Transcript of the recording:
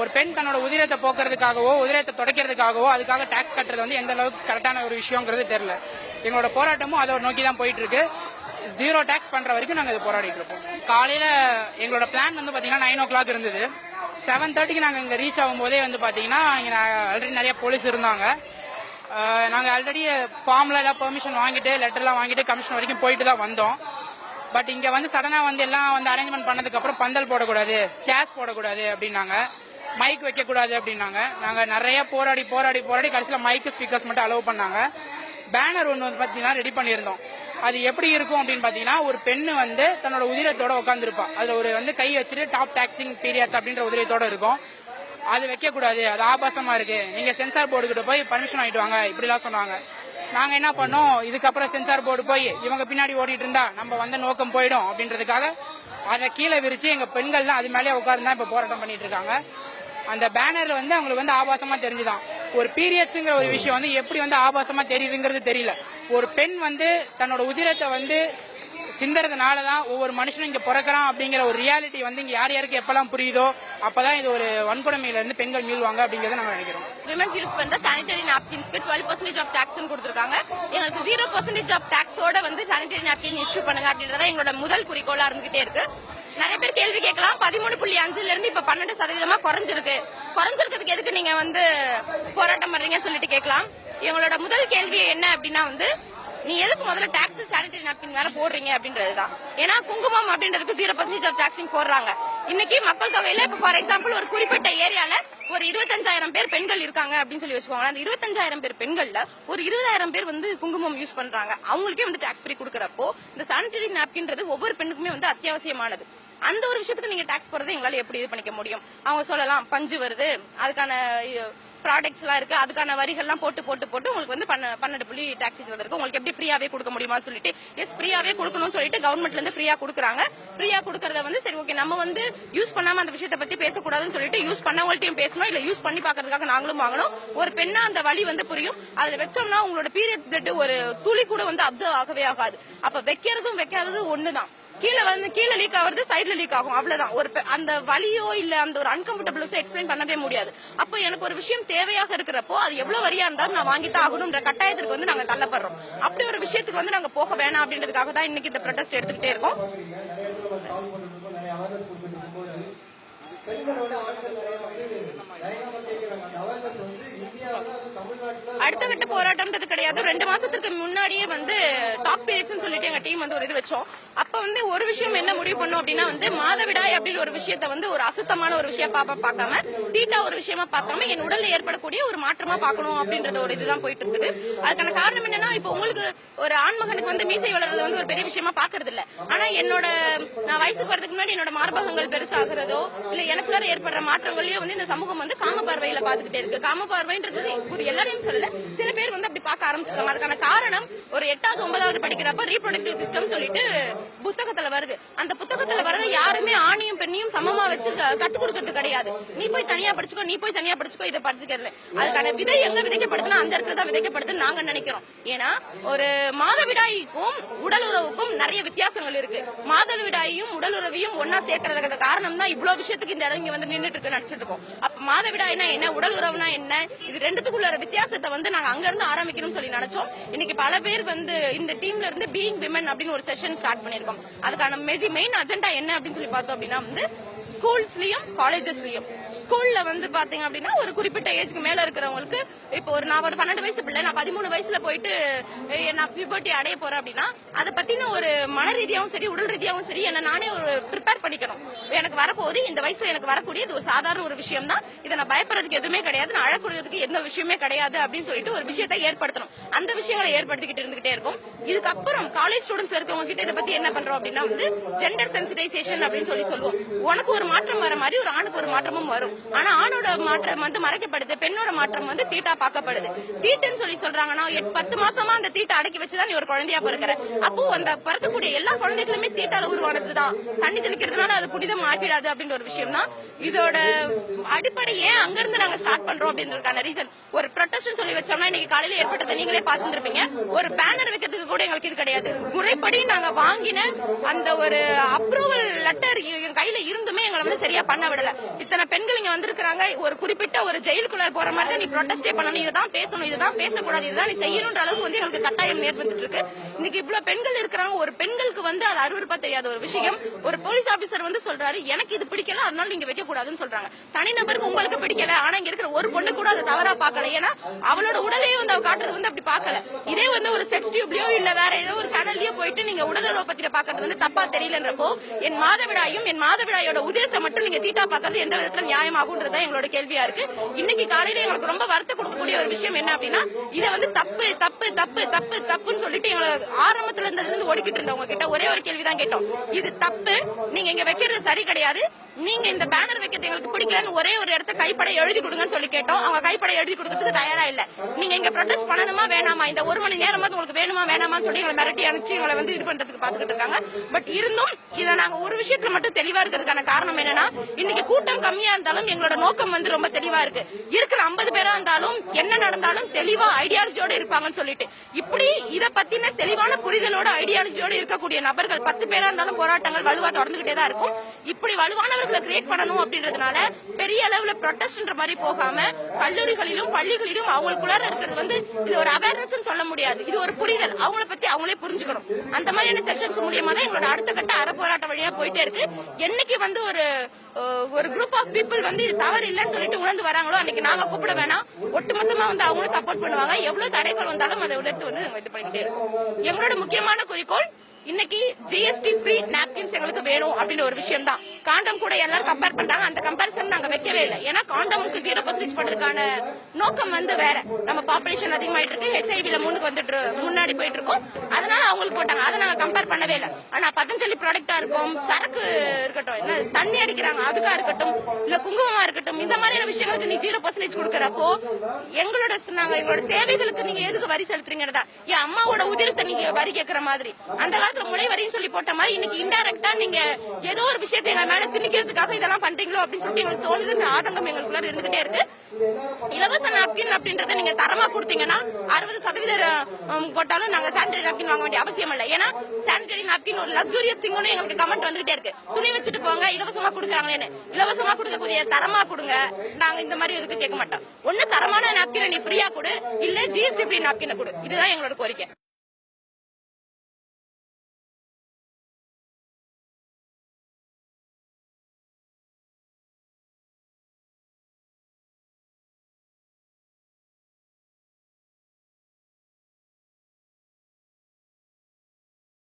ஒரு பெண் தன்னோட உதிரத்தை போக்குறதுக்காகவோ உதிரத்தை துடைக்கிறதுக்காகவோ அதுக்காக டாக்ஸ் கட்டுறது வந்து எந்த அளவுக்கு கரெக்டான ஒரு விஷயங்கிறது தெரியல. எங்களோட போராட்டமும் அதை நோக்கி தான் போயிட்டு இருக்கு ஜீரோ டாக்ஸ் பண்ற வரைக்கும் நாங்க இது போராடிட்டு இருக்கோம். காலையில எங்களோட பிளான் வந்து பாத்தீங்கன்னா நைன் ஓ கிளாக் இருந்தது செவன் தேர்ட்டிக்கு நாங்க இங்க ரீச் ஆகும் போதே வந்து பாத்தீங்கன்னா இங்க ஆல்ரெடி நிறைய போலீஸ் இருந்தாங்க. நாங்கள் நாங்க ஆல்ரெடி ஃபார்ம்ல எல்லாம் பெர்மிஷன் வாங்கிட்டு லெட்டர்லாம் வாங்கிட்டு கமிஷன் வரைக்கும் போயிட்டு தான் வந்தோம். பட் இங்க வந்து சடனா வந்து எல்லாம் வந்து அரேஞ்ச்மெண்ட் பண்ணதுக்கு அப்புறம் பந்தல் போடக்கூடாது சேஸ் போடக்கூடாது அப்படின்னாங்க. மைக் வைக்கக்கூடாது அப்படின்னாங்க. நாங்கள் நிறைய போராடி போராடி போராடி கடைசியில் மைக் ஸ்பீக்கர்ஸ் மட்டும் அலோவ் பண்ணாங்க. பேனர் ஒன்று வந்து பார்த்தீங்கன்னா ரெடி பண்ணியிருந்தோம். அது எப்படி இருக்கும் அப்படின்னு பார்த்தீங்கன்னா ஒரு பெண்ணு வந்து தன்னோட உதிரத்தோட உட்காந்துருப்பா அதில் ஒரு வந்து கை வச்சுட்டு டாப் டாக்ஸிங் பீரியட்ஸ் அப்படின்ற உதிரத்தோட இருக்கும். அது வைக்கக்கூடாது. அது ஆபாசமாக இருக்குது நீங்கள் சென்சார் போர்டுக்கிட்ட போய் பர்மிஷன் ஆகிட்டு வாங்க. இப்படிலாம் சொன்னாங்க. நாங்கள் என்ன பண்ணோம்? இதுக்கப்புறம் சென்சார் போர்டு போய் இவங்க பின்னாடி ஓடிட்டு இருந்தா நம்ம வந்த நோக்கம் போயிடும். அப்படின்றதுக்காக அதை கீழே விரிச்சு எங்கள் பெண்கள்லாம் அது மேலே உட்காந்து தான் இப்போ போராட்டம் பண்ணிட்டு இருக்காங்க. அந்த பேனர்ல வந்து அவங்களுக்கு வந்து ஆபாசமா தெரிஞ்சுதான். ஒரு பீரியட்ஸ்ங்கிற ஒரு விஷயம் வந்து எப்படி வந்து ஆபாசமா தெரியுதுங்கிறது தெரியல. ஒரு பெண் வந்து தன்னோட உதிரத்தை வந்து சிந்தறதுனால தான் ஒவ்வொரு மனுஷனும் இங்கே பிறக்கிறான் அப்படிங்கிற ஒரு ரியாலிட்டி வந்து இங்கே யார் யாருக்கு எப்பெல்லாம் புரியுதோ அப்போதான் இது ஒரு வன்கொடுமையிலேருந்து பெண்கள் மீள்வாங்க அப்படிங்கிறத நம்ம நினைக்கிறோம். விமன்ஸ் யூஸ் பண்ணுற சானிடரி நாப்கின்ஸ்க்கு டுவெல் பர்சன்டேஜ் ஆஃப் டேக்ஸ்னு கொடுத்துருக்காங்க. எங்களுக்கு ஜீரோ பர்சன்டேஜ் ஆஃப் டேக்ஸோட வந்து சானிடரி நாப்கின் இஷ்யூ பண்ணுங்க அப்படின்றத எங்களோட முதல் குறிக்கோளாக இருந்துகிட்டே இருக்கு. நிறைய பேர் கேள்வி கேட்கலாம். பதிமூணு புள்ளி அஞ்சுல இருந்து இப்ப பன்னெண்டு சதவீதமா குறைஞ்சிருக்கு. குறைஞ்சிருக்கிறதுக்கு எதுக்கு நீங்க வந்து போராட்டம் பண்றீங்கன்னு சொல்லிட்டு கேட்கலாம். எங்களோட முதல் கேள்வி என்ன அப்படின்னா வந்து நீ எதுக்கு முதல்ல டாக்ஸ் சானிடரி நாப்கின் மேல போடுறீங்க அப்படின்றது தான் ஏன்னா குங்குமம் அப்படின்றதுக்கு ஜீரோ பர்சன்டேஜ் ஆஃப் டாக்ஸிங் போடுறாங்க. இன்னைக்கு மக்கள் தொகையில இப்ப ஃபார் எக்ஸாம்பிள் ஒரு குறிப்பிட்ட ஏரியால ஒரு இருபத்தஞ்சாயிரம் பேர் பெண்கள் இருக்காங்க அப்படின்னு சொல்லி வச்சுக்கோங்க அந்த இருபத்தஞ்சாயிரம் பேர் பெண்கள்ல ஒரு இருபதாயிரம் பேர் வந்து குங்குமம் யூஸ் பண்றாங்க. அவங்களுக்கே வந்து டாக்ஸ் ஃப்ரீ கொடுக்குறப்போ இந்த சானிடரி நாப்கின்றது ஒவ்வொரு பெண்ணுக்குமே வந்து அத்தியாவசியமானது. அந்த ஒரு விஷயத்துக்கு நீங்க டாக்ஸ் போடுறது எங்களால எப்படி இது பண்ணிக்க முடியும்? அவங்க சொல்லலாம் பஞ்சு வருது அதுக்கான ப்ராடக்ட்ஸ் எல்லாம் இருக்கு அதுக்கான வரிகள்லாம் போட்டு போட்டு போட்டு உங்களுக்கு வந்து பன்னெண்டு புள்ளி டாக்ஸி வந்திருக்கு. உங்களுக்கு எப்படி ஃப்ரீயாவே கொடுக்க முடியுமான்னு சொல்லிட்டு எஸ் ஃப்ரீயாவே கொடுக்கணும்னு சொல்லிட்டு கவர்மெண்ட்ல இருந்து ஃப்ரீயா கொடுக்குறாங்க. ஃப்ரீயா கொடுக்கறத வந்து சரி ஓகே நம்ம வந்து யூஸ் பண்ணாம அந்த விஷயத்தை பத்தி பேசக்கூடாதுன்னு சொல்லிட்டு யூஸ் பண்ணவங்கள்ட்டையும் பேசணும் இல்ல யூஸ் பண்ணி பாக்குறதுக்காக நாங்களும் வாங்கணும். ஒரு பெண்ணா அந்த வழி வந்து புரியும். அதுல வச்சோம்னா உங்களோட பீரியட் பிளட் ஒரு துளி கூட வந்து அப்சர்வ் ஆகவே ஆகாது. அப்ப வைக்கிறதும் வைக்காததும் ஒண்ணுதான். கீழே வந்து கீழே லீக் ஆகுறது சைடில் லீக் ஆகும். அவ்வளவுதான். ஒரு அந்த வலியோ இல்ல அந்த ஒரு அன்கம்ஃபர்டபிள்ஸோ எக்ஸ்பிளைன் பண்ணவே முடியாது. அப்போ எனக்கு ஒரு விஷயம் தேவையாக இருக்கிறப்போ அது எவ்வளவு வரியா இருந்தாலும் நான் வாங்கித்தான் ஆகணும்ன்ற கட்டாயத்திற்கு வந்து நாங்க தள்ளப்படுறோம். அப்படி ஒரு விஷயத்துக்கு வந்து நாங்க போக வேணாம் அப்படின்றதுக்காக தான் இன்னைக்கு இந்த ப்ரொடெஸ்ட் எடுத்துக்கிட்டே இருக்கோம். அடுத்த கட்ட போராட்டம்ன்றது கிடையாது. ரெண்டு மாசத்துக்கு முன்னாடியே வந்து டாப் பீரியட்ஸ் சொல்லிட்டு எங்க டீம் வந்து ஒரு இது வச்சோம். அப்ப வந்து ஒரு விஷயம் என்ன முடிவு பண்ணோம் அப்படின்னா வந்து மாதவிடாய் அப்படின்னு ஒரு விஷயத்த வந்து ஒரு அசுத்தமான ஒரு விஷயம் பாப்பா பார்க்காம தீட்டா ஒரு விஷயமா பார்க்காம என் உடல்ல ஏற்படக்கூடிய ஒரு மாற்றமா பார்க்கணும் அப்படின்றத ஒரு இதுதான் போயிட்டு இருக்குது. அதுக்கான காரணம் என்னன்னா இப்ப உங்களுக்கு ஒரு ஆண்மகனுக்கு வந்து மீசை வளர்றது வந்து ஒரு பெரிய விஷயமா பாக்குறது இல்ல ஆனா என்னோட நான் வயசுக்கு வரதுக்கு முன்னாடி என்னோட மார்பகங்கள் பெருசாகிறதோ இல்ல எனக்குள்ள ஏற்படுற மாற்றங்களையும் வந்து இந்த சமூகம் வந்து காம பார்வையில இருந்துகிட்டே இருக்கு. காம பார்வைன்றது ஒரு எல்லாரையும் சொல்லல. சில பேர் வந்து அப்படி பார்க்க ஆரம்பிச்சிருக்காங்க. அதுக்கான காரணம் ஒரு எட்டாவது ஒன்பதாவது படிக்கிறப்ப ரீப்ரொடக்டிவ் சிஸ்டம் சொல்லிட்டு புத்தகத்துல வருது. அந்த புத்தகத்துல வரது யாருமே ஆணையும் பெண்ணையும் சமமா வச்சு கத்து கொடுக்கறது கிடையாது. நீ போய் தனியா படிச்சுக்கோ நீ போய் தனியா படிச்சுக்கோ இதை படிச்சுக்கிறதுல. அதுக்கான விதை எங்க விதைக்கப்படுதுன்னா அந்த இடத்துல தான் விதைக்கப்படுதுன்னு நாங்க நினைக்கிறோம். ஏன்னா ஒரு மாதவிடாய்க்கும் உடலுறவுக்கும் நிறைய வித்தியாசங்கள் இருக்கு. மாதவிடாயும் உடலுறவையும் ஒன்னா சேர்க்கறதுக்கு காரணம் தான் இவ்வளவு விஷயத்துக்கு இந்த இடம் இங்க வந்து நின்றுட்டு இருக்கு நினைச்சிட்டு இருக்கோம். மாதவிடாய்னா என்ன உடல் உறவுனா என்ன? இது ரெண்டுத்துக்குள்ள வித்தியாசத்தை வந்து நாங்க அங்க இருந்து ஆரம்பிக்கணும்னு சொல்லி நினைச்சோம். இன்னைக்கு பல பேர் வந்து இந்த டீம்ல இருந்து பீயிங் விமன் அப்படின்னு ஒரு செஷன் ஸ்டார்ட் பண்ணிருக்கோம் அதுக்கான மெஜி மெயின் அஜெண்டா என்ன அப்படின்னு சொல்லி பார்த்தோம் அப்படின்னா வந்து ஸ்கூல்ஸ்லயும் காலேஜஸ்லயும். ஸ்கூல்ல வந்து பாத்தீங்க அப்படின்னா ஒரு குறிப்பிட்ட ஏஜ்க்கு மேல இருக்கிறவங்களுக்கு இப்போ ஒரு நான் ஒரு பன்னெண்டு வயசு பிள்ளை நான் பதிமூணு வயசுல போயிட்டு நான் பியூபர்ட்டி அடைய போறேன் அப்படின்னா அதை பத்தின ஒரு மன ரீதியாவும் சரி உடல் ரீதியாவும் சரி என்ன நானே ஒரு ப்ரிப்பேர் பண்ணிக்கணும். எனக்கு வரப்போகுது இந்த வயசுல எனக்கு வரக்கூடிய இது ஒரு சாதாரண ஒரு விஷயம் தான். இதை நான் பயப்படுறதுக்கு எதுவுமே கிடையாது நான் அழக்கூடியதுக்கு எந்த விஷயமே கிடையாது அப்படின்னு சொல்லிட்டு ஒரு விஷயத்தை ஏற்படுத்தணும். அந்த விஷயங்களை ஏற்படுத்திக்கிட்டு இருந்துகிட்டே இருக்கும். இதுக்கப்புறம் காலேஜ் ஸ்டூடெண்ட்ஸ் இருக்கவங்க கிட்ட இதை பத்தி என்ன பண்றோம் அப்படின்னா வந்து ஜெண்டர் சென்சிடைசேஷன் அப்படின்னு சொல்லி சொல்லுவோம். உனக்கு பெண்ணுக்கு ஒரு மாற்றம் வர மாதிரி ஒரு ஆணுக்கு ஒரு மாற்றமும் வரும். ஆனா ஆணோட மாற்றம் வந்து மறைக்கப்படுது பெண்ணோட மாற்றம் வந்து தீட்டா பார்க்கப்படுது. தீட்டுன்னு சொல்லி சொல்றாங்கன்னா பத்து மாசமா அந்த தீட்டை அடக்கி வச்சுதான் நீ ஒரு குழந்தையா பிறக்கிற. அப்போ அந்த பிறக்கக்கூடிய எல்லா குழந்தைகளுமே தீட்டால உருவானதுதான். தண்ணி தெளிக்கிறதுனால அது புனிதம் ஆக்கிடாது அப்படின்ற ஒரு விஷயம் தான் இதோட அடிப்படை முறைப்படி ஏன் அங்க நாங்க ஸ்டார்ட் பண்றோம் அப்படின்றதுக்கான ரீசன் ஒரு ப்ரொட்டஸ்ட் சொல்லி வச்சோம்னா இன்னைக்கு காலையில ஏற்பட்டதை நீங்களே பார்த்துருப்பீங்க ஒரு பேனர் வைக்கிறதுக்கு கூட எங்களுக்கு இது கிடையாது. முறைப்படி நாங்க வாங்கின அந்த ஒரு அப்ரூவல் லெட்டர் என் கையில இருந்துமே எங்களை வந்து சரியா பண்ண விடல. இத்தனை பெண்கள் இங்க வந்திருக்காங்க ஒரு குறிப்பிட்ட ஒரு ஜெயிலுக்குள்ள போற மாதிரி தான் நீ ப்ரொடெஸ்டே பண்ணணும். இதுதான் பேசணும். இதுதான் பேசக்கூடாது. இதுதான் நீ செய்யணும்ன்ற அளவுக்கு வந்து எங்களுக்கு கட்டாயம் ஏற்படுத்திட்டு இருக்கு. இன்னைக்கு இவ்வளவு பெண்கள் இருக்கிறாங்க. ஒரு பெண்களுக்கு வந்து அது அருவருப்பா தெரியாத ஒரு விஷயம். ஒரு போலீஸ் ஆபீசர் வந்து சொல்றாரு எனக்கு இது பிடிக்கல. அதனால நீங்க வைக்க கூடாதுன்னு சொல்றாங்க. தனிநபருக்கு உங்களுக்கு பிடிக்கல. ஆனா இங்க இருக்கிற ஒரு பொண்ணு கூட அதை தவறா பாக்கல ஏன்னா அவளோட உடலையும் வந்து அவ காட்டுறது வந்து அப்படி பாக்கல இதே வந்து ஒரு செக்ஸ் டியூப்லயோ இல்ல வேற ஏதோ ஒரு சேனல்லயோ போயிட்டு நீங்க உடலுறவு பத்திர பாக்குறது வந்து தப்பா தெரியலன்றப்போ என் மாதவிடாயும் என் மாதவிடாயோட உதிரத்தை மட்டும் நீங்க தீட்டா பாக்குறது எந்த விதத்துல நியாயமாகும்ன்றது எங்களோட கேள்வியா இருக்கு. இன்னைக்கு காலையில எங்களுக்கு ரொம்ப வருத்தம் கொடுக்கக்கூடிய ஒரு விஷயம் என்ன அப்படின்னா இதை வந்து தப்பு தப்பு தப்பு தப்பு தப்புன்னு சொல்லிட்டு எங்களை ஆரம்பத்துல இருந்ததுல இருந்து ஓடிக்கிட்டு இருந்தவங்க கிட்ட ஒரே ஒரு கேள்விதான் கேட்டோம். இது தப்பு நீங்க இங்க வைக்கிறது சரி கிடையாது. நீங்க இந்த பேனர் வைக்கிறது எங்களுக்கு பிடிக்கலன்னு ஒரே ஒரு இடத்த கைப்பட எழுதி கொடுங்கன்னு சொல்லி கேட்டோம். அவங்க கைப்பட எழுதி கொடுக்கறதுக்கு தயாரா இல்ல. நீங்க இங்க ப்ரொடெஸ்ட் பண்ணணுமா வேணாமா? இந்த ஒரு மணி நேரமா உங்களுக்கு வேணுமா வேணாமான்னு சொல்லி எங்களை மிரட்டி அனுப்பிச்சு எங்களை வந்து இது பண்றதுக்கு பாத்துக்கிட்டு இருக்காங்க. பட் இருந்தும் இதை நாங்க ஒரு விஷயம் விஷயத்துல மட்டும் தெளிவா இருக்கிறதுக்கான காரணம் என்னன்னா இன்னைக்கு கூட்டம் கம்மியா இருந்தாலும் எங்களோட நோக்கம் வந்து ரொம்ப தெளிவா இருக்கு. இருக்கிற ஐம்பது பேரா இருந்தாலும் என்ன நடந்தாலும் தெளிவா ஐடியாலஜியோட இருப்பாங்கன்னு சொல்லிட்டு. இப்படி இத பத்தின தெளிவான புரிதலோட ஐடியாலஜியோட இருக்கக்கூடிய நபர்கள் பத்து பேரா இருந்தாலும் போராட்டங்கள் வலுவா தொடர்ந்துகிட்டே தான் இருக்கும். இப்படி வலுவானவர்களை கிரியேட் பண்ணணும் அப்படின்றதுனால பெரிய அளவுல ப்ரொட்டஸ்ட்ன்ற மாதிரி போகாம கல்லூரிகளிலும் பள்ளிகளிலும் அவங்களுக்குள்ளார இருக்கிறது வந்து இது ஒரு அவேர்னஸ் சொல்ல முடியாது. இது ஒரு புரிதல். அவங்கள பத்தி அவங்களே புரிஞ்சுக்கணும். அந்த மாதிரியான செஷன்ஸ் மூலியமா தான் எங்களோட அடுத்த கட்ட போராட்டம் வழியா போயிட்டே இருக்கு. என்னைக்கு வந்து ஒரு ஒரு குரூப் ஆஃப் பீப்புள் வந்து இது தவறு இல்லைன்னு சொல்லிட்டு உணர்ந்து வராங்களோ அன்னைக்கு நாங்க கூப்பிட வேணாம். ஒட்டுமொத்தமா வந்து அவங்களும் சப்போர்ட் பண்ணுவாங்க. எவ்வளவு தடைகள் வந்தாலும் அதை எடுத்து வந்து நாங்க இது பண்ணிக்கிட்டே இருக்கோம். எங்களோட முக்கியமான குறிக்கோள் இன்னைக்கு ஜிஎஸ்டி ஃப்ரீ நாப்கின்ஸ் எங்களுக்கு வேணும் அப்படின்னு ஒரு விஷயம் தான் காண்டம் கூட எல்லாரும் கம்பேர் பண்றாங்க. அந்த கம்பேரிசன் நாங்க வைக்கவே இல்லை. ஏன்னா காண்டமுக்கு ஜீரோ பர்சன்டேஜ் பண்றதுக்கான நோக்கம் வந்து வேற. நம்ம பாப்புலேஷன் அதிகமாயிட்டு இருக்கு ஹெச்ஐவில முன்னுக்கு வந்துட்டு முன்னாடி போயிட்டு இருக்கோம் அதனால அவங்களுக்கு போட்டாங்க. அதை நாங்க கம்பேர் பண்ணவே இல்லை. ஆனா பதஞ்சலி ப்ராடக்டா இருக்கும் சரக்கு இருக்கட்டும் என்ன தண்ணி அடிக்கிறாங்க அதுக்கா இருக்கட்டும் இல்ல குங்குமமா இருக்கட்டும் இந்த மாதிரியான விஷயங்களுக்கு நீ ஜீரோ பர்சன்டேஜ் கொடுக்கறப்போ எங்களோட நாங்க எங்களோட தேவைகளுக்கு நீங்க எதுக்கு வரி செலுத்துறீங்கறதா என் அம்மாவோட உதிரத்தை நீங்க வரி கேட்கற மாதிரி. அந்த காலத்துல முளை வரையும் சொல்லி போட்ட மாதிரி இன்னைக்கு இன்டைரக்டா நீங்க ஏதோ ஒரு விஷயத்தை எங்க மேல திணிக்கிறதுக்காக இதெல்லாம் பண்றீங்களோ அப்படின்னு சொல்லிட்டு எங்களுக்கு தோணுதுன்ற ஆதங்கம் எங்களுக்குள்ள இருந்துகிட்டே இருக்கு. இலவச நாப்கின் அப்படின்றத நீங்க தரமா கொடுத்தீங்கன்னா அறுபது சதவீதம் கொட்டாலும் நாங்க சானிடரி நாப்கின் வாங்க வேண்டிய அவசியம் இல்லை. ஏன்னா சானிடரி நாப்கின் ஒரு லக்ஸூரியஸ் திங்னு எங்களுக்கு கமெண்ட் வந்துகிட்டே இருக்கு. துணி வச்சுட்டு போங்க இலவசமா கொடுக்குறாங்களேன்னு. இலவசமா கொடுக்கக்கூடிய தரமா கொடுங்க. நாங்க இந்த மாதிரி எதுக்கு கேட்க மாட்டோம். ஒண்ணு தரமான நாப்கினை நீ ஃப்ரீயா கொடு. இல்ல ஜிஎஸ்டி ஃப்ரீ நாப்கினை கொடு. இதுதான் எங்களோட கோரிக்கை.